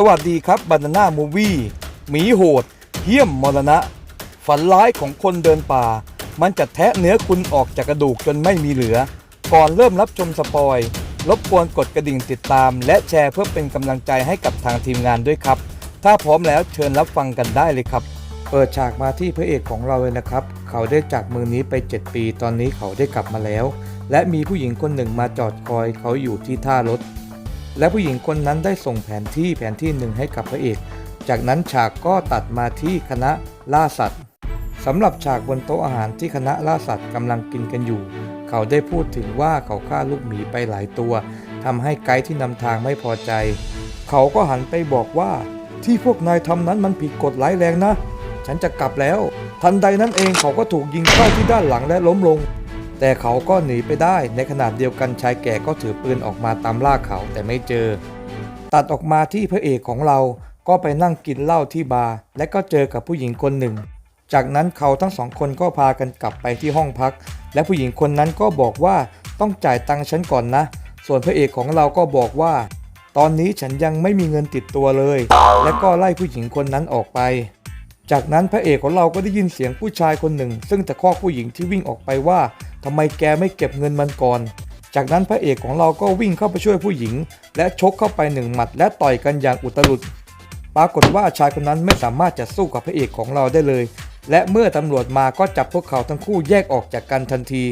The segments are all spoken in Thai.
สวัสดีครับบานาน่ามูวี่หมีโหด เหี้ยมมรณะ ฝันร้ายของคนเดินป่า มันจะแทะเนื้อคุณออกจากกระดูกจนไม่มีเหลือ ก่อนเริ่มรับชมสปอย รบกวนกดกระดิ่งติดตาม และแชร์เพื่อเป็นกำลังใจให้กับทางทีมงานด้วยครับ ถ้าพร้อมแล้วเชิญรับฟังกันได้เลยครับ เปิดฉากมาที่พระเอกของเราเลยนะครับ เขาได้จากเมืองนี้ไป 7 ปี ตอนนี้เขาได้กลับมาแล้ว และมีผู้หญิงคนหนึ่งมาจอดคอยเขาอยู่ที่ท่ารถ และผู้หญิงคนนั้นได้ส่งแผนที่แผนที่หนึ่งให้กับพระเอก จากนั้นฉากก็ตัดมาที่คณะล่าสัตว์สำหรับฉากบนโต๊ะอาหารที่คณะล่าสัตว์กำลังกินกันอยู่ เขาได้พูดถึงว่าเขาฆ่าลูกหมีไปหลายตัวทำให้ไกด์ที่นำทางไม่พอใจ เขาก็หันไปบอกว่า ที่พวกนายทำนั้นมันผิดกฎร้ายแรงนะ ฉันจะกลับแล้ว ทันใดนั้นเองเขาก็ถูกยิงเข้าที่ด้านหลังและล้มลง แต่เขาก็หนีไปได้ ในขณะเดียวกันชายแก่ก็ถือปืนออกมาตามล่าเขาแต่ไม่เจอ ตัดออกมาที่พระเอกของเราก็ไปนั่งกินเหล้าที่บาร์และก็เจอกับผู้หญิงคนหนึ่ง จากนั้นเขาทั้งสองคนก็พากันกลับไปที่ห้องพัก และผู้หญิงคนนั้นก็บอกว่าต้องจ่ายตังค์ฉันก่อนนะ ส่วนพระเอกของเราก็บอกว่า ตอนนี้ฉันยังไม่มีเงินติดตัวเลย และก็ไล่ผู้หญิงคนนั้นออกไปจากนั้นพระเอกของเราก็ได้ยินเสียงผู้ชายคนหนึ่ง ซึ่งตะคอกผู้หญิงที่วิ่งออกไปว่า ทำไมแกไม่เก็บเงินมันก่อน จากนั้นพระเอกของเราก็วิ่งเข้าไปช่วยผู้หญิง และชกเข้าไปหนึ่งหมัดและต่อยกันอย่างอุตลุด ปรากฏว่าชายคนนั้นไม่สามารถจะสู้กับพระเอกของเราได้เลย และเมื่อตำรวจมาก็จับพวกเขาทั้งคู่แยกออกจากกันทันที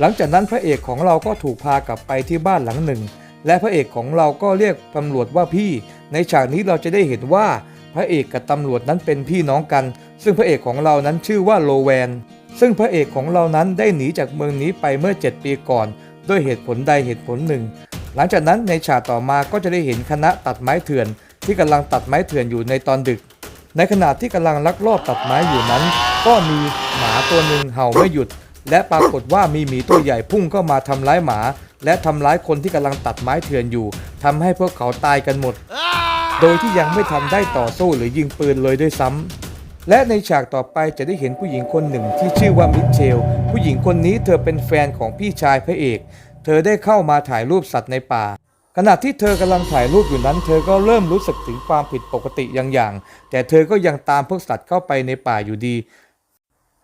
หลังจากนั้นพระเอกของเราก็ถูกพากลับไปที่บ้านหลังหนึ่ง และพระเอกของเราก็เรียกตำรวจว่าพี่ ในฉากนี้เราจะได้เห็นว่าพระเอกกับตำรวจนั้นเป็นพี่น้องกัน ซึ่งพระเอกของเรานั้นชื่อว่าโลแวน ซึ่งพระเอกของเรานั้นได้หนีจากเมืองนี้ไปเมื่อ 7 ปีก่อน ด้วยเหตุผลใดเหตุผลหนึ่ง หลังจากนั้นในฉากต่อมาก็จะได้เห็นคณะตัดไม้เถื่อน ที่กำลังตัดไม้เถื่อนอยู่ในตอนดึก ในขณะที่กำลังลักลอบตัดไม้อยู่นั้น ก็มีหมาตัวหนึ่งเห่าไม่หยุด และปรากฏว่ามีหมีตัวใหญ่พุ่งเข้ามาทำร้ายหมา และทำร้ายคนที่กำลังตัดไม้เถื่อนอยู่ทำให้พวกเขาตายกันหมด โดยที่ยังไม่ทันได้ต่อสู้หรือยิงปืนเลยด้วยซ้ำ และในฉากต่อไปจะได้เห็นผู้หญิงคนหนึ่งที่ชื่อว่ามิเชล ผู้หญิงคนนี้เธอเป็นแฟนของพี่ชายพระเอก เธอได้เข้ามาถ่ายรูปสัตว์ในป่า ขณะที่เธอกำลังถ่ายรูปอยู่นั้น เธอก็เริ่มรู้สึกถึงความผิดปกติอย่างอย่างแต่เธอก็ยังตามพวกสัตว์เข้าไปในป่าอยู่ดี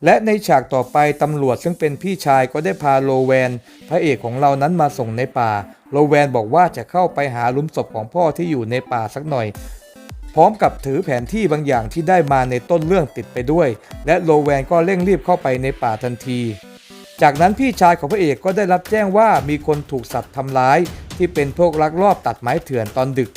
และในฉากต่อไปตำรวจซึ่งเป็นพี่ชายก็ได้พาโลแวน พระเอกของเรานั้นมาส่งในป่า โลแวนบอกว่าจะเข้าไปหาหลุมศพของพ่อที่อยู่ในป่าสักหน่อย พร้อมกับถือแผนที่บางอย่างที่ได้มาในต้นเรื่องติดไปด้วย และโลแวนก็เร่งรีบเข้าไปในป่าทันที จากนั้นพี่ชายของพระเอกก็ได้รับแจ้งว่ามีคนถูกสัตว์ทำร้าย ที่เป็นพวกลักลอบตัดไม้เถื่อนตอนดึก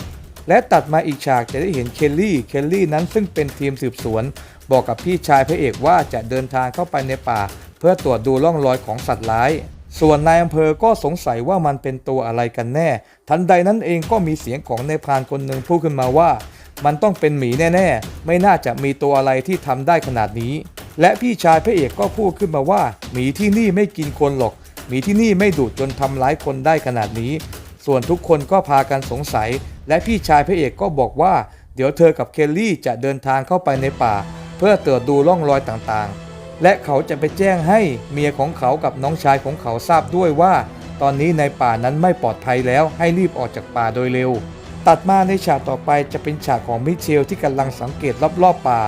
และตัดมาอีกฉากจะได้เห็นเคลลี่ เคลลี่นั้นซึ่งเป็นทีมสืบสวน บอกกับพี่ชายพระเอกว่าจะเดินทางเข้าไปในป่า เพื่อตรวจดูร่องรอยของสัตว์ร้ายส่วนนายอำเภอก็สงสัยว่ามันเป็นตัวอะไรกันแน่ ทันใดนั้นเองก็มีเสียงของนายพรานคนหนึ่งพูดขึ้นมาว่า มันต้องเป็นหมีแน่ๆ ไม่น่าจะมีตัวอะไรที่ทำได้ขนาดนี้ และพี่ชายพระเอกก็พูดขึ้นมาว่า หมีที่นี่ไม่กินคนหรอก หมีที่นี่ไม่ดุจนทำร้ายคนได้ขนาดนี้ ส่วนทุกคนก็พากันสงสัย และพี่ชายพระเอกก็บอกว่า เดี๋ยวเธอกับเคลลี่จะเดินทางเข้าไปในป่า เพื่อตรวจดูร่องรอยต่างๆ และเขาจะไปแจ้งให้เมียของเขากับน้องชายของเขาทราบด้วยว่า ตอนนี้ในป่านั้นไม่ปลอดภัยแล้วให้รีบออกจากป่าโดยเร็ว ตัดมาในฉากต่อไปจะเป็นฉากของมิเชลที่กำลังสังเกตรอบๆป่า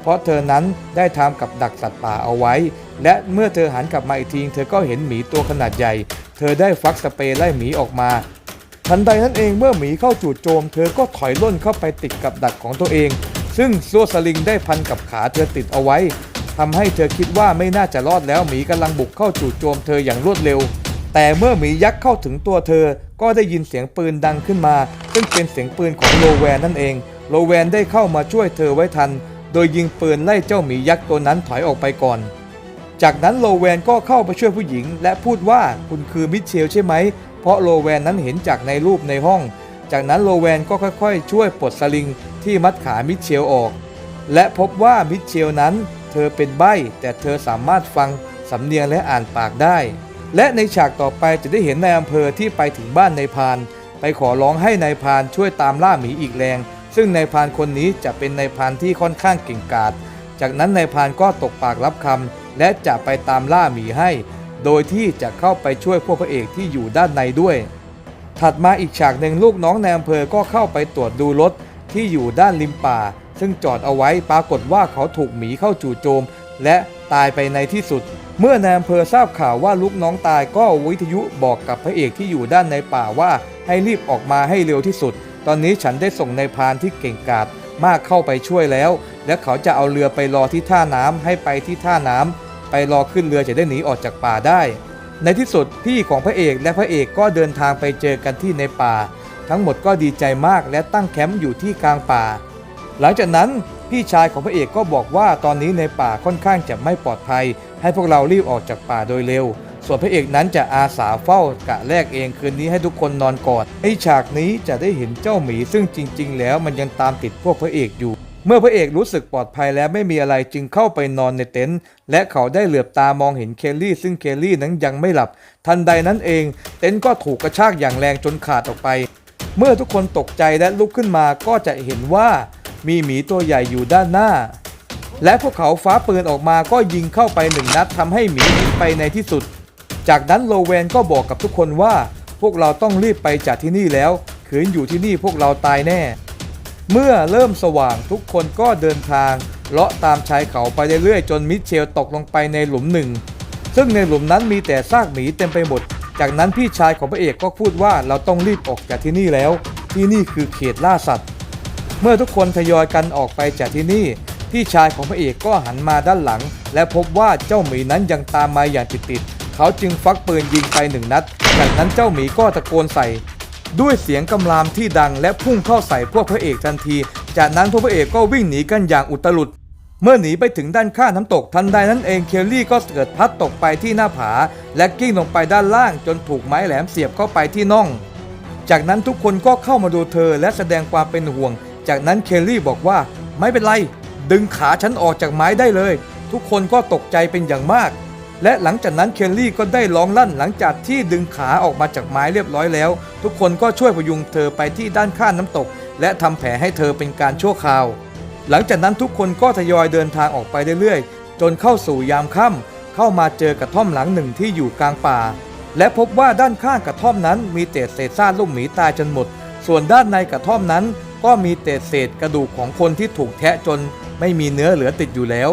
เพราะเธอนั้นได้ทำกับดักสัตว์ป่าเอาไว้ และเมื่อเธอหันกลับมาอีกทีเธอก็เห็นหมีตัวขนาดใหญ่ เธอได้ฟักสเปรย์ไล่หมีออกมาทันใดนั้นเองเมื่อหมีเข้าจู่โจม เธอก็ถอยล่นเข้าไปติดกับดักของตัวเอง ซึ่งซัวสลิงได้พันกับขาเธอติดเอาไว้ทำให้เธอคิดว่าไม่น่าจะรอดแล้วหมีกำลังบุกเข้าจู่โจมเธออย่างรวดเร็ว แต่เมื่อหมียักษ์เข้าถึงตัวเธอ ก็ได้ยินเสียงปืนดังขึ้นมา ซึ่งเป็นเสียงปืนของโลแวนนั่นเอง โลแวนได้เข้ามาช่วยเธอไว้ทัน โดยยิงปืนไล่เจ้าหมียักษ์ตัวนั้นถอยออกไปก่อน จากนั้นโลแวนก็เข้าไปช่วยผู้หญิง และพูดว่าคุณคือมิเชลใช่ไหม เพราะโลแวนนั้นเห็นจากในรูปในห้อง จากนั้นโลแวนก็ค่อยๆ ช่วยปลดสลิงที่มัดขามิเชลออก และพบว่ามิเชลนั้น เธอเป็นใบ้แต่เธอสามารถฟังสำเนียงและอ่านปากได้ และในฉากต่อไปจะได้เห็นนายอำเภอที่ไปถึงบ้านนายพาน ไปขอร้องให้นายพานช่วยตามล่าหมีอีกแรง ซึ่งนายพานคนนี้จะเป็นนายพานที่ค่อนข้างเก่งกาจจากนั้นนายพานก็ตกปากรับคำและจะไปตามล่าหมีให้ โดยที่จะเข้าไปช่วยพวกพระเอกที่อยู่ด้านในด้วย ถัดมาอีกฉากหนึ่งลูกน้องในอำเภอก็เข้าไปตรวจดูรถที่อยู่ด้านริมป่า ซึ่งจอดเอาไว้ปรากฏว่าเขาถูกหมีเข้าจู่โจม และ ตายไปในที่สุด เมื่อนายอำเภอทราบข่าวว่าลูกน้องตายก็วิทยุบอกกับพระเอกที่อยู่ด้านในป่าว่าให้รีบออกมาให้เร็วที่สุด ตอนนี้ฉันได้ส่งนายพานที่เก่งกาจมากเข้าไปช่วยแล้ว และเขาจะเอาเรือไปรอที่ท่าน้ำให้ไปที่ท่าน้ำไปรอขึ้นเรือจะได้หนีออกจากป่าได้ ในที่สุดพี่ของพระเอกและพระเอกก็เดินทางไปเจอกันที่ในป่า ทั้งหมดก็ดีใจมากและตั้งแคมป์อยู่ที่กลางป่า หลังจากนั้น พี่ชายของพระเอกก็บอกว่าตอนนี้ในป่าค่อนข้างจะไม่ปลอดภัย ให้พวกเรารีบออกจากป่าโดยเร็ว ส่วนพระเอกนั้นจะอาสาเฝ้ากะแรกเองคืนนี้ให้ทุกคนนอนก่อนไอฉากนี้จะได้เห็นเจ้าหมีซึ่งจริง ๆ แล้วมันยังตามติดพวกพระเอกอยู่ เมื่อพระเอกรู้สึกปลอดภัยแล้วไม่มีอะไรจึงเข้าไปนอนในเต็นท์และเขาได้เหลือบตามองเห็นเคลลี่ ซึ่งเคลลี่นั้นยังไม่หลับ ทันใดนั้นเอง เต็นท์ก็ถูกกระชากอย่างแรงจนขาดออกไป เมื่อทุกคนตกใจและลุกขึ้นมาก็จะเห็นว่า มีหมีตัวใหญ่อยู่ด้านหน้า และพวกเขาฟ้าปืนออกมาก็ยิงเข้าไปหนึ่งนัดทำให้หมีหนีไปในที่สุด จากนั้นโลเวนก็บอกกับทุกคนว่า พวกเราต้องรีบไปจากที่นี่แล้วขืนอยู่ที่นี่พวกเราตายแน่ เมื่อเริ่มสว่างทุกคนก็เดินทางเลาะตามชายเขาไปเรื่อยๆจนมิเชลตกลงไปในหลุมหนึ่ง ซึ่งในหลุมนั้นมีแต่ซากหมีเต็มไปหมด จากนั้นพี่ชายของพระเอกก็พูดว่าเราต้องรีบออกจากที่นี่แล้ว ที่นี่คือเขตล่าสัตว์ เมื่อทุกคนทยอยกันออกไปจากที่นี่ พี่ชายของพระเอกก็หันมาด้านหลัง และพบว่าเจ้าหมีนั้นยังตามมาอย่างติดๆเขาจึงฟักปืนยิงไปหนึ่งนัด จากนั้นเจ้าหมีก็ตะโกนใส่ ด้วยเสียงกำรามที่ดังและพุ่งเข้าใส่พวกพระเอกทันที จากนั้นพวกพระเอกก็วิ่งหนีกันอย่างอุตลุดเมื่อหนีไปถึงด้านข้างน้ำตกทันใดนั้นเองเคลลี่ก็เกิดพลัดตกไปที่หน้าผา และกิ้งลงไปด้านล่างจนถูกไม้แหลมเสียบเข้าไปที่น่อง จากนั้นทุกคนก็เข้ามาดูเธอและแสดงความเป็นห่วง จากนั้นเคลลี่บอกว่าไม่เป็นไร ดึงขาฉันออกจากไม้ได้เลย ทุกคนก็ตกใจเป็นอย่างมาก และหลังจากนั้นเคลลี่ก็ได้ร้องลั่นหลังจากที่ดึงขาออกมาจากไม้เรียบร้อยแล้ว ทุกคนก็ช่วยพยุงเธอไปที่ด้านข้างน้ำตก และทำแผลให้เธอเป็นการชั่วคราว หลังจากนั้นทุกคนก็ทยอยเดินทางออกไปเรื่อยๆ จนเข้าสู่ยามค่ำเข้ามาเจอกระท่อมหลังหนึ่งที่อยู่กลางป่า และพบว่าด้านข้างกระท่อมนั้นมีแต่เศษซากลูกหมีตายจนหมด ส่วนด้านในกระท่อมนั้น ก็มีแต่เศษกระดูกของคนที่ถูกแทะจนไม่มีเนื้อเหลือติดอยู่แล้ว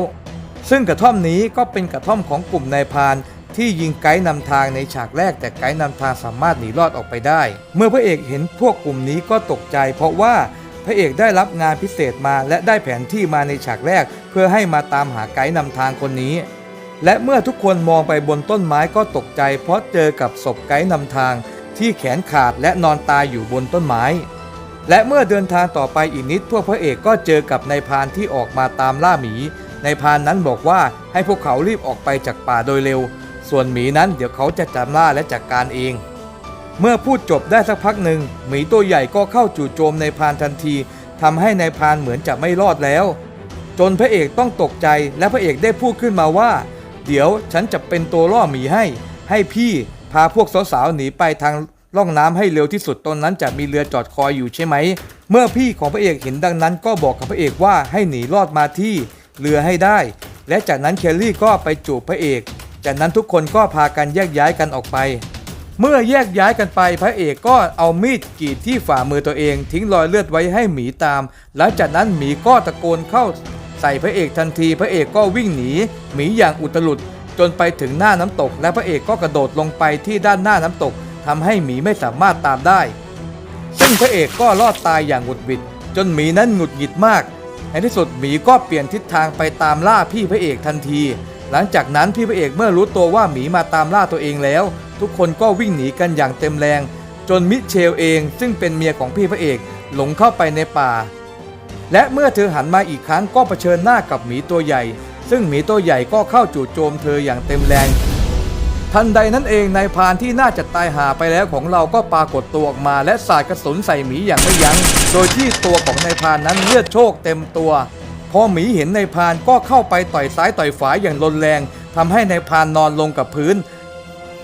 ซึ่งกระท่อมนี้ก็เป็นกระท่อมของกลุ่มนายพานที่ยิงไกด์นำทางในฉากแรกแต่ไกด์นำทางสามารถหนีรอดออกไปได้ เมื่อพระเอกเห็นพวกกลุ่มนี้ก็ตกใจ เพราะว่าพระเอกได้รับงานพิเศษมาและได้แผนที่มาในฉากแรก เพื่อให้มาตามหาไกด์นำทางคนนี้ และเมื่อทุกคนมองไปบนต้นไม้ก็ตกใจ เพราะเจอกับศพไกด์นำทางที่แขนขาดและนอนตายอยู่บนต้นไม้ และเมื่อเดินทางต่อไปอีกนิด พวกพระเอกก็เจอกับนายพานที่ออกมาตามล่าหมีนายพานนั้นบอกว่าให้พวกเขารีบออกไปจากป่าโดยเร็ว ส่วนหมีนั้นเดี๋ยวเขาจะจำล่าและจัดกการเอง เมื่อพูดจบได้สักพักหนึ่งหมีตัวใหญ่ก็เข้าจู่โจมนายพานทันทีทำให้นายพานเหมือนจะไม่รอดแล้ว จนพระเอกต้องตกใจและพระเอกได้พูดขึ้นมาว่า เดี๋ยวฉันจะเป็นตัวล่อหมีให้ ให้พี่พาพวกสาวๆหนีไปทาง ล่องน้ำให้เร็วที่สุดตอนนั้นจะมีเรือจอดคอยอยู่ใช่ไหม เมื่อพี่ของพระเอกเห็นดังนั้น ก็บอกกับพระเอกว่าให้หนีรอดมาที่เรือให้ได้ และจากนั้นเคลลี่ก็ไปจูบพระเอก จากนั้นทุกคนก็พากันแยกย้ายกันออกไป เมื่อแยกย้ายกันไปพระเอกก็เอามีดกรีดที่ฝ่ามือตัวเอง ทิ้งรอยเลือดไว้ให้หมีตาม หลังจากนั้นหมีก็ตะโกนเข้าใส่พระเอกทันที พระเอกก็วิ่งหนี หมีอย่างอุตลุดจนไปถึงหน้าน้ำตก และพระเอกก็กระโดดลงไปที่ด้านหน้าน้ำตก ทำให้หมีไม่สามารถตามได้ ซึ่งพระเอกก็รอดตายอย่างหงุดหวิด จนหมีนั้นหงุดหงิดมาก ในที่สุดหมีก็เปลี่ยนทิศทางไปตามล่าพี่พระเอกทันที หลังจากนั้นพี่พระเอกเมื่อรู้ตัวว่าหมีมาตามล่าตัวเองแล้ว ทุกคนก็วิ่งหนีกันอย่างเต็มแรง จนมิเชลเอง ซึ่งเป็นเมียของพี่พระเอกหลงเข้าไปในป่า และเมื่อเธอหันมาอีกครั้งก็เผชิญหน้ากับหมีตัวใหญ่ ซึ่งหมีตัวใหญ่ก็เข้าจู่โจมเธออย่างเต็มแรง ทันใดนั้นเองนายพานที่น่าจะตายหาไปแล้วของเราก็ปรากฏตัวออกมาและสาดกระสุนใส่หมีอย่างไม่ยัง้ง โดยที่ตัวของนายพานนั้นเลือดโชกเต็มตัว พอหมีเห็นนายพานก็เข้าไปต่อยซ้ายต่อยฝาอย่างรุนแรงทำให้นายพานนอนลงกับพื้น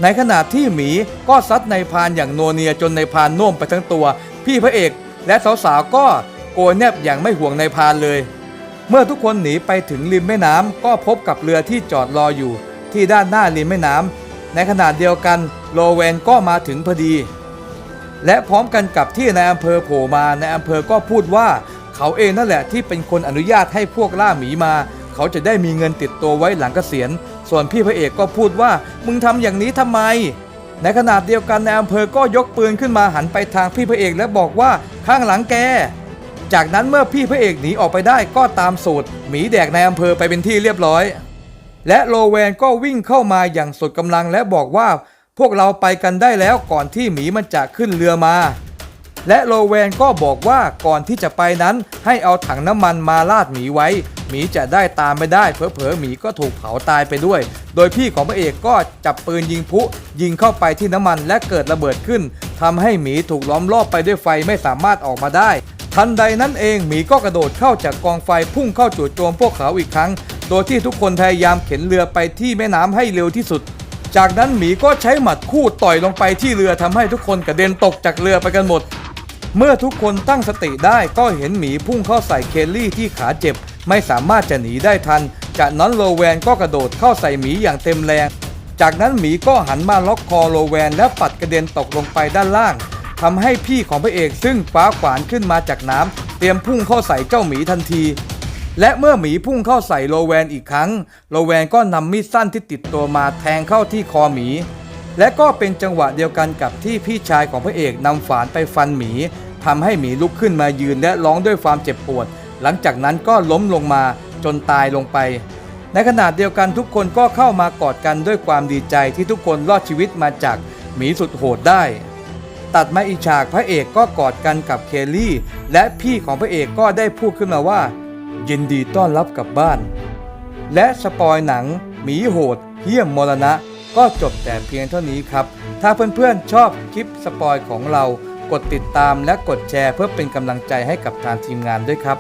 ในขณะที่หมีก็ซัดนายพานอย่างโนเนียจนนายพานน่วมไปทั้งตัว พี่พระเอกและสาวๆก็โกยแนบอย่างไม่ห่วงนายพานเลย เมื่อทุกคนหนีไปถึงริมแม่น้ำก็พบกับเรือที่จอดรออยู่ ที่ด้านหน้าริมแม่น้ำ ในขณะเดียวกันโลเวนก็มาถึงพอดี และพร้อมกันกับที่นายอำเภอโผล่มาในอำเภอก็พูดว่าเขาเองนั่นแหละที่เป็นคนอนุญาตให้พวกล่าหมีมา เขาจะได้มีเงินติดตัวไว้หลังเกษียณ ส่วนพี่พระเอกก็พูดว่ามึงทำอย่างนี้ทำไม ในขณะเดียวกันในอำเภอก็ยกปืนขึ้นมาหันไปทางพี่พระเอกและบอกว่าข้างหลังแกจากนั้นเมื่อพี่พระเอกหนีออกไปได้ก็ตามสูตรหมีแดกในอำเภอไปเป็นที่เรียบร้อย และโลแวนก็วิ่งเข้ามาอย่างสุดกำลังและบอกว่า พวกเราไปกันได้แล้วก่อนที่หมีมันจะขึ้นเรือมา และโลแวนก็บอกว่าก่อนที่จะไปนั้นให้เอาถังน้ำมันมาลาดหมีไว้ หมีจะได้ตามไม่ได้เผลอๆหมีก็ถูกเผาตายไปด้วย โดยพี่ของพระเอกก็จับปืนยิงพุยิงเข้าไปที่น้ำมันและเกิดระเบิดขึ้นทำให้หมีถูกล้อมรอบไปด้วยไฟไม่สามารถออกมาได้ทันใดนั้นเองหมีก็กระโดดเข้าจากกองไฟพุ่งเข้าจู่โจมพวกเขาอีกครั้ง โดยที่ทุกคนพยายามเข็นเรือไปที่แม่น้ำให้เร็วที่สุด จากนั้นหมีก็ใช้หมัดคู่ต่อยลงไปที่เรือทำให้ทุกคนกระเด็นตกจากเรือไปกันหมด เมื่อทุกคนตั้งสติได้ก็เห็นหมีพุ่งเข้าใส่เคลลี่ที่ขาเจ็บ ไม่สามารถจะหนีได้ทัน จากนั้นโลแวนก็กระโดดเข้าใส่หมีอย่างเต็มแรง จากนั้นหมีก็หันมาล็อกคอโลแวนและปัดกระเด็นตกลงไปด้านล่างทำให้พี่ของพระเอกซึ่งฟ้าขวานขึ้นมาจากน้ำเตรียมพุ่งเข้าใส่เจ้าหมีทันที และเมื่อหมีพุ่งเข้าใส่โลแวนอีกครั้ง โลแวนก็นำมีดสั้นที่ติดตัวมาแทงเข้าที่คอหมี และก็เป็นจังหวะเดียวกันกับที่พี่ชายของพระเอกนำฝานไปฟันหมีทำให้หมีลุกขึ้นมายืนและร้องด้วยความเจ็บปวด หลังจากนั้นก็ล้มลงมาจนตายลงไป ในขณะเดียวกันทุกคนก็เข้ามากอดกันด้วยความดีใจที่ทุกคนรอดชีวิตมาจากหมีสุดโหดได้ ตัดมาอีกฉากพระเอกก็กอดกันกับเคลลี่ และพี่ของพระเอกก็ได้พูดขึ้นมาว่า ยินดีต้อนรับกลับบ้าน และสปอยหนังหมีโหดเหี้ยมมรณะ ก็จบแต่เพียงเท่านี้ครับ ถ้าเพื่อนๆชอบคลิปสปอยของเรา กดติดตามและกดแชร์เพื่อเป็นกำลังใจให้กับทางทีมงานด้วยครับ